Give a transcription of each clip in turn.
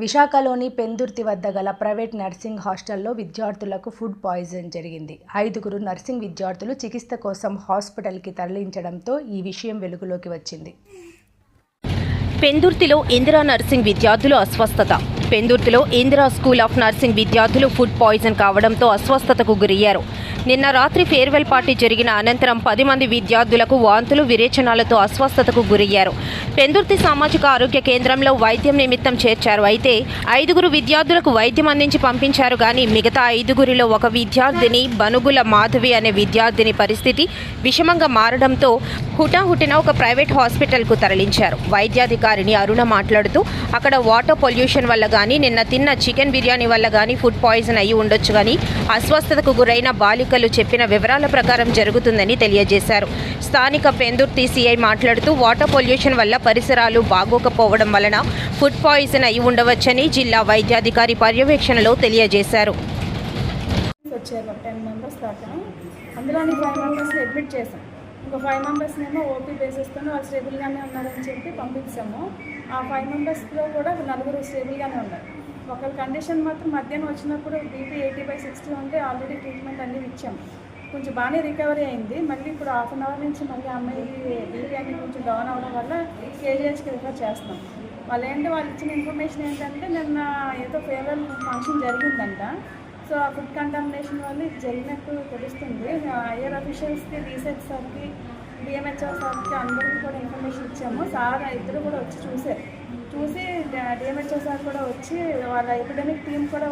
విశాఖలోని పెందుర్తి వద్ద గల ప్రైవేట్ నర్సింగ్ హాస్టల్లో విద్యార్థులకు ఫుడ్ పాయిజన్ జరిగింది. ఐదుగురు నర్సింగ్ విద్యార్థులు చికిత్స కోసం హాస్పిటల్కి తరలించడంతో ఈ విషయం వెలుగులోకి వచ్చింది. పెందుర్తిలో ఇందిరా నర్సింగ్ విద్యార్థులు అస్వస్థత. పెందుర్తిలో ఇందిరా స్కూల్ ఆఫ్ నర్సింగ్ విద్యార్థులు ఫుడ్ పాయిజన్ కావడంతో అస్వస్థతకు గురయ్యారు. నిన్న రాత్రి ఫేర్వెల్ పార్టీ జరిగిన అనంతరం పది మంది విద్యార్థులకు వాంతులు విరేచనాలతో అస్వస్థతకు గురయ్యారు. పెందుర్తి సామాజిక ఆరోగ్య కేంద్రంలో వైద్యం నిమిత్తం చేర్చారు. అయితే ఐదుగురు విద్యార్థులకు వైద్యం అందించి పంపించారు కానీ మిగతా ఐదుగురిలో ఒక విద్యార్థిని బనుగుల మాధవి అనే విద్యార్థిని పరిస్థితి విషమంగా మారడంతో హుటాహుటిన ఒక ప్రైవేట్ హాస్పిటల్కు తరలించారు. వైద్యాధికారిని అరుణ మాట్లాడుతూ అక్కడ వాటర్ పొల్యూషన్ వల్ల కానీ నిన్న తిన్న చికెన్ బిర్యానీ వల్ల కానీ ఫుడ్ పాయిజన్ అయ్యి ఉండొచ్చు కానీ అస్వస్థతకు గురైన బాలిక బాలికలు చెప్పిన వివరాల ప్రకారం జరుగుతుందని తెలియజేశారు. స్థానిక పెందుర్తి సిఐ మాట్లాడుతూ వాటర్ పొల్యూషన్ వల్ల పరిసరాలు బాగోకపోవడం వలన ఫుడ్ పాయిజన్ అయి ఉండవచ్చని జిల్లా వైద్యాధికారి పర్యవేక్షణలో తెలియజేశారు. వచ్చారు అందులోని ఫైవ్ మెంబర్స్ని అడ్మిట్ చేసాం ఇంకో ఫైవ్ మెంబర్స్ని ఏమో ఓపీ బేసిస్తూనే వాళ్ళు స్టేబుల్గానే ఉన్నారని చెప్పి పంపించాము. ఆ ఫైవ్ మెంబర్స్లో కూడా నలుగురు స్టేబుల్గానే ఉన్నారు. ఒకరి కండిషన్ మాత్రం మధ్యాహ్నం వచ్చినప్పుడు బీపీ ఎయిటీ బై సిక్స్టీ ఉంటే ఆల్రెడీ ట్రీట్మెంట్ అన్నీ ఇచ్చాము కొంచెం బాగానే రికవరీ అయింది. మళ్ళీ ఇప్పుడు హాఫ్ అన్ అవర్ నుంచి మళ్ళీ అమ్మాయి బీపీ అన్ని కొంచెం డౌన్ అవ్వడం వల్ల కేజీహెచ్కి రిఫర్ చేస్తాం వాళ్ళు ఏంటి? వాళ్ళు ఇచ్చిన ఇన్ఫర్మేషన్ ఏంటంటే నిన్న ఏదో ఫేవరల్ ఫంక్షన్ జరిగిందంట. సో ఆ ఫుడ్ కంటామినేషన్ వల్ల ఇది జరిగినట్టు తెలుస్తుంది. ఐఆర్ అఫీషియల్స్కి రీసెర్చ్ సార్కి డిఎంహెచ్ఆర్ సార్కి అందరికీ కూడా ఇన్ఫర్మేషన్ ఇచ్చాము. సార్ ఇద్దరు కూడా వచ్చి చూసారు డిఎంహెచ్ఓ సార్ కూడా వచ్చి వాళ్ళ ఎపిడమిక్ టీం కూడా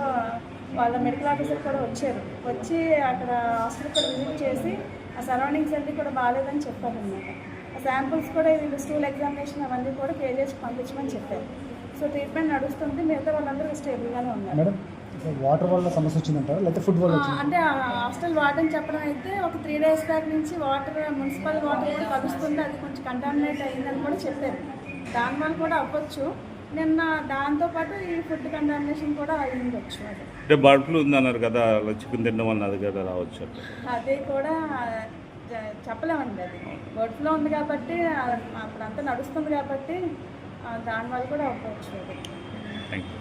వాళ్ళ మెడికల్ ఆఫీసర్ కూడా వచ్చారు. వచ్చి అక్కడ హాస్పిటల్ కూడా విజిట్ చేసి ఆ సరౌండింగ్స్ అన్నీ కూడా బాగాలేదని చెప్పారు అనమాట ఆ శాంపుల్స్ కూడా వీళ్ళు స్టూల్ ఎగ్జామినేషన్ అవన్నీ కూడా కేజీఎస్కి పంపించమని చెప్పారు. సో ట్రీట్మెంట్ నడుస్తుంది మిగతా వాళ్ళందరూ స్టేబుల్గానే ఉన్నారు. మేడం వాటర్ వల్ల సమస్య వచ్చిందంటారా? లేకపోతే ఫుడ్ వల్ల అంటే ఆ హాస్టల్ వార్డెన్ చెప్పడం అయితే ఒక త్రీ డేస్ బ్యాక్ నుంచి వాటర్ మున్సిపల్ వాటర్ కూడా కలుస్తుంది అది కొంచెం కంటామినేట్ అయిందని కూడా చెప్పారు. దానివల్ల కూడా అవ్వచ్చు. నిన్న దాంతోపాటు ఈ ఫుడ్ కంటామినేషన్ కూడా అయి ఉండొచ్చు అది అంటే బర్డ్ ఫ్లూ ఉందన్నారు కదా అలా చికెన్ తినడం వల్ల అది కదా రావచ్చు అంటే. అది కూడా జ- చెప్పలేమండి అది. బర్డ్ ఫ్లో ఉంది కాబట్టి అప్పుడంతా నడుస్తుంది కాబట్టి ఆ, దానివల్ల కూడా అవ్వచ్చు అది. Thank you